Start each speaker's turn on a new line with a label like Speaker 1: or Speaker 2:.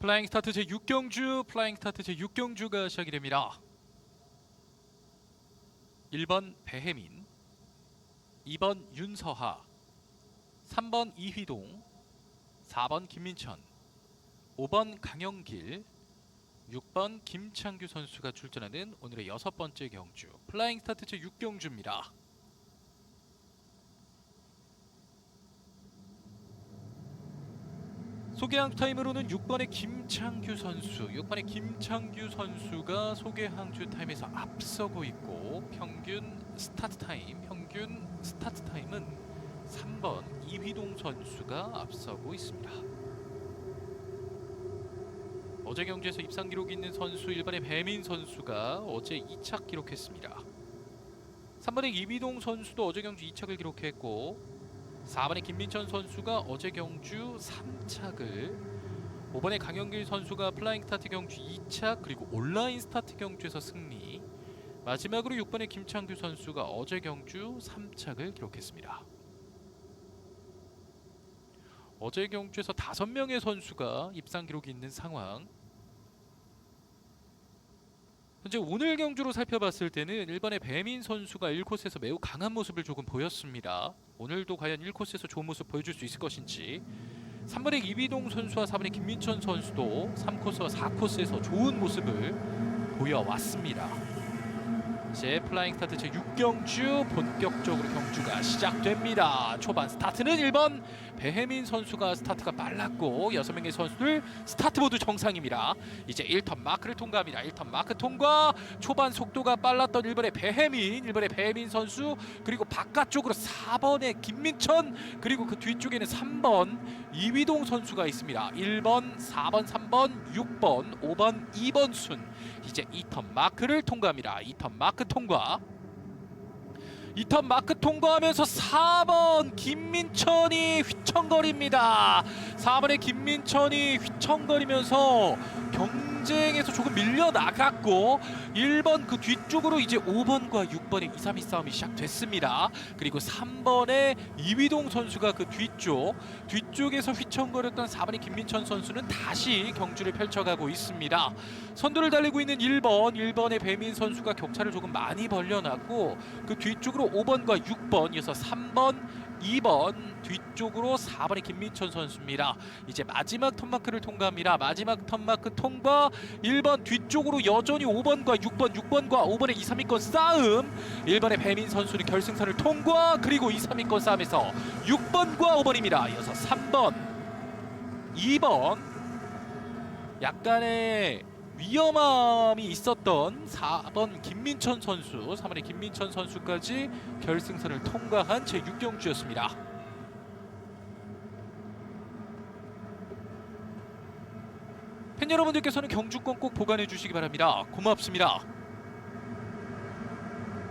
Speaker 1: 플라잉 스타트 제 6경주 플라잉 스타트 제 6경주가 시작이 됩니다. 1번 배혜민 2번 윤서하 3번 이휘동 4번 김민천 5번 강영길 6번 김창규 선수가 출전하는 오늘의 여섯 번째 경주 플라잉 스타트 제 6경주입니다. 소개항 타임으로는 6번의 김창규 선수, 6번의 김창규 선수가 소개항주 타임에서 앞서고 있고 평균 스타트 타임, 평균 스타트 타임은 3번 이휘동 선수가 앞서고 있습니다. 어제 경주에서 입상 기록이 있는 선수 1번의 배민 선수가 어제 2착 기록했습니다. 3번의 이휘동 선수도 어제 경주 2착을 기록했고 4번의 김민천 선수가 어제 경주 3착을 5번의 강영길 선수가 플라잉 스타트 경주 2착 그리고 온라인 스타트 경주에서 승리 마지막으로 6번의 김창규 선수가 어제 경주 3착을 기록했습니다. 어제 경주에서 5명의 선수가 입상 기록이 있는 상황 현재 오늘 경주로 살펴봤을 때는 1번의 배민 선수가 1코스에서 매우 강한 모습을 조금 보였습니다. 오늘도 과연 1코스에서 좋은 모습 보여줄 수 있을 것인지 3번의 이비동 선수와 4번의 김민천 선수도 3코스와 4코스에서 좋은 모습을 보여왔습니다. 이제 플라잉 스타트 제 6경주 본격적으로 경주가 시작됩니다. 초반 스타트는 1번 배혜민 선수가 스타트가 빨랐고 6명의 선수들 스타트 모두 정상입니다. 이제 1턴 마크를 통과합니다. 1턴 마크 통과. 초반 속도가 빨랐던 1번의 배혜민, 1번의 배혜민 선수 그리고 바깥쪽으로 4번의 김민천 그리고 그 뒤쪽에는 3번 이위동 선수가 있습니다. 1번, 4번, 3번, 6번, 5번, 2번 순. 이제 2턴 마크를 통과합니다. 2턴 마크 통과. 2턴 마크 통과하면서 4번 김민천이 휘청거립니다. 4번의 김민천이 휘청거리면서 경쟁에서 조금 밀려 나갔고 1번 그 뒤쪽으로 이제 5번과 6번의 2, 3, 2 싸움이 시작됐습니다. 그리고 3번의 이위동 선수가 그 뒤쪽 뒤쪽에서 휘청거렸던 4번의 김민천 선수는 다시 경주를 펼쳐가고 있습니다. 선두를 달리고 있는 1번, 1번의 배민 선수가 격차를 조금 많이 벌려놨고 그 뒤쪽 으로 5번과 6번, 이어서 3번, 2번 뒤쪽으로 4번의 김민천 선수입니다. 이제 마지막 턴마크를 통과합니다. 마지막 턴마크 통과 1번 뒤쪽으로 여전히 5번과 6번, 6번과 5번의 2, 3위권 싸움 1번의 배민 선수는 결승선을 통과 그리고 2, 3위권 싸움에서 6번과 5번입니다. 이어서 3번, 2번 약간의 위험함이 있었던 4번 김민천 선수, 3번의 김민천 선수까지 결승선을 통과한 제 6경주였습니다. 팬 여러분들께서는 경주권 꼭 보관해 주시기 바랍니다. 고맙습니다.